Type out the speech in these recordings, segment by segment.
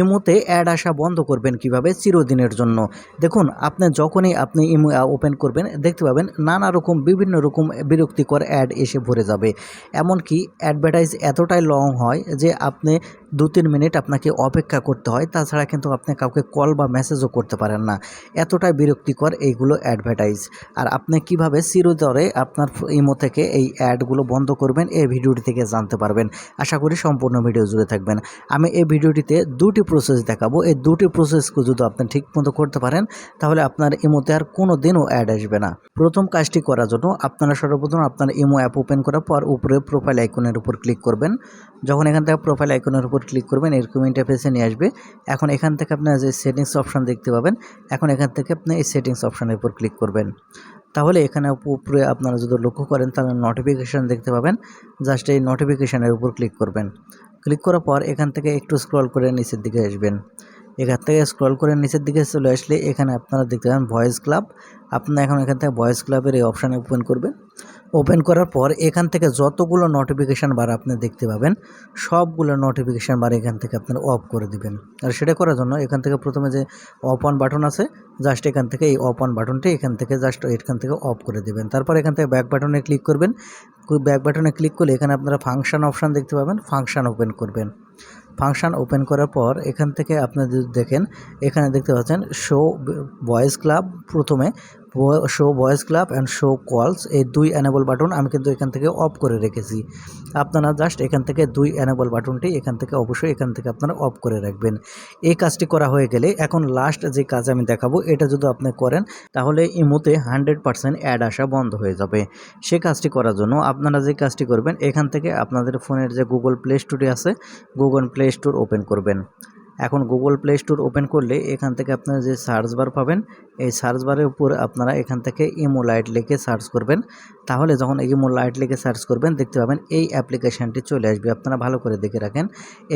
ইমোতে অ্যাড আসা বন্ধ করবেন কীভাবে? চিরদিনের জন্য। দেখুন, আপনি যখনই আপনি ইমো ওপেন করবেন, দেখতে পাবেন নানা রকম, বিভিন্ন রকম বিরক্তিকর অ্যাড এসে ভরে যাবে। এমনকি অ্যাডভার্টাইজ এতটাই লং হয় যে আপনি দু তিন মিনিট আপনাকে অপেক্ষা করতে হয়। তাছাড়া কিন্তু আপনি কাউকে কল বা মেসেজও করতে পারেন না। এতটাই বিরক্তিকর এইগুলো অ্যাডভার্টাইজ আর আপনি কীভাবে চিরতরে আপনার ইমো থেকে এই অ্যাডগুলো বন্ধ করবেন, এই ভিডিওটি থেকে জানতে পারবেন। আশা করি সম্পূর্ণ ভিডিও জুড়ে থাকবেন। আমি এই ভিডিওটিতে দুটি প্রসেস দেখাবো। এই দুটি প্রসেসকে যদি আপনি ঠিক মতো করতে পারেন, তাহলে আপনার ইমোতে আর কোনো দিনও অ্যাড আসবে না। প্রথম কাজটি করার জন্য আপনারা সর্বপ্রথম আপনার ইমো অ্যাপ ওপেন করার পর উপরে প্রোফাইল আইকনের উপর ক্লিক করবেন। যখন এখান থেকে প্রোফাইল আইকনের উপর ক্লিক করবেন, এরকম ইন্টারফেসে নিয়ে আসবে। এখন এখান থেকে আপনার যে সেটিংস অপশন দেখতে পাবেন, এখন এখান থেকে আপনি এই সেটিংস অপশনের উপর ক্লিক করবেন। তাহলে এখানে উপরে আপনারা যদি লক্ষ্য করেন, তাহলে নোটিফিকেশান দেখতে পাবেন। জাস্ট এই নোটিফিকেশানের উপর ক্লিক করবেন। ক্লিক করার পর এখান থেকে একটু স্ক্রল করে নিচের দিকে আসবেন। এখান থেকে স্ক্রল করে নিচের দিকে চলে আসলে এখানে আপনারা দেখতে পাবেন ভয়েস ক্লাব আপনারা এখন এখান থেকে ভয়েস ক্লাবের এই অপশানে ওপেন করবেন। ওপেন করার পর এখান থেকে যতগুলো নোটিফিকেশান বার আপনি দেখতে পাবেন, সবগুলো নোটিফিকেশান বার এখান থেকে আপনারা অফ করে দিবেন। আর সেটা করার জন্য এখান থেকে প্রথমে যে অফ অন বাটন আছে জাস্ট এখান থেকে এই অফ অন বাটনটি এখান থেকে জাস্ট এখান থেকে অফ করে দিবেন। তারপর এখান থেকে ব্যাক বাটনে ক্লিক করবেন। ব্যাক বাটনে ক্লিক করলে এখানে আপনারা ফাংশন অপশান দেখতে পাবেন ফাংশন ওপেন করবেন। ফাংশন ওপেন করার পর এখান থেকে আপনারা যদি দেখেন, এখানে দেখতে পাচ্ছেন শো বয়েজ ক্লাব প্রথমে show voice club and show calls এই দুই অ্যানেবল বাটন আমি কিন্তু এখান থেকে অফ করে রেখেছি। আপনারা জাস্ট এখান থেকে দুই অ্যানেবল বাটনটি এখান থেকে অবশ্যই এখান থেকে আপনারা অফ করে রাখবেন। এই কাজটি করা হয়ে গেলে এখন লাস্ট যে কাজ আমি দেখাবো, এটা যদি আপনি করেন, তাহলে ইমোতে হান্ড্রেড পারসেন্ট অ্যাড আসা বন্ধ হয়ে যাবে। সে কাজটি করার জন্য আপনারা যে কাজটি করবেন, এখান থেকে আপনাদের ফোনের যে গুগল প্লে স্টোরে আছে গুগল প্লে স্টোর ওপেন করবেন। এখন গুগল প্লে স্টোর ওপেন করলে এখান থেকে আপনারা যে সার্চ বার পাবেন, এই সার্চ বারের উপর আপনারা এখান থেকে ইমো লাইট লিখে সার্চ করবেন। তাহলে যখন ইমো লাইট লিখে সার্চ করবেন, দেখতে পাবেন এই অ্যাপ্লিকেশানটি চলে আসবে। আপনারা ভালো করে দেখে রাখেন,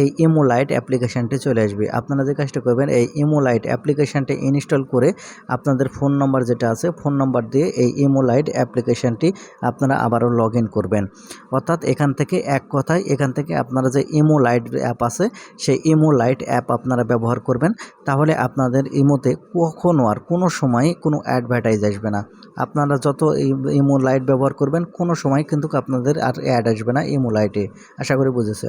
এই ইমো লাইট অ্যাপ্লিকেশানটি চলে আসবে। আপনারা যে কাজটা করবেন, এই ইমো লাইট অ্যাপ্লিকেশানটি ইনস্টল করে আপনাদের ফোন নম্বর যেটা আছে ফোন নম্বর দিয়ে এই ইমো লাইট অ্যাপ্লিকেশানটি আপনারা আবারও লগ করবেন। অর্থাৎ এখান থেকে এক কথায় এখান থেকে আপনারা যে ইমো লাইট অ্যাপ আছে, সেই ইমো লাইট অ্যাপ আপনারা ব্যবহার করবেন, তাহলে আপনাদের ইমোতে কখনও আর কোনো সময় কোনো অ্যাডভার্টাইজ আসবে না। আপনারা যত ইমো লাইট ব্যবহার করবেন, কোনো সময় কিন্তু আপনাদের আর অ্যাড আসবে না ইমো লাইটে আশা করি বুঝেছেন।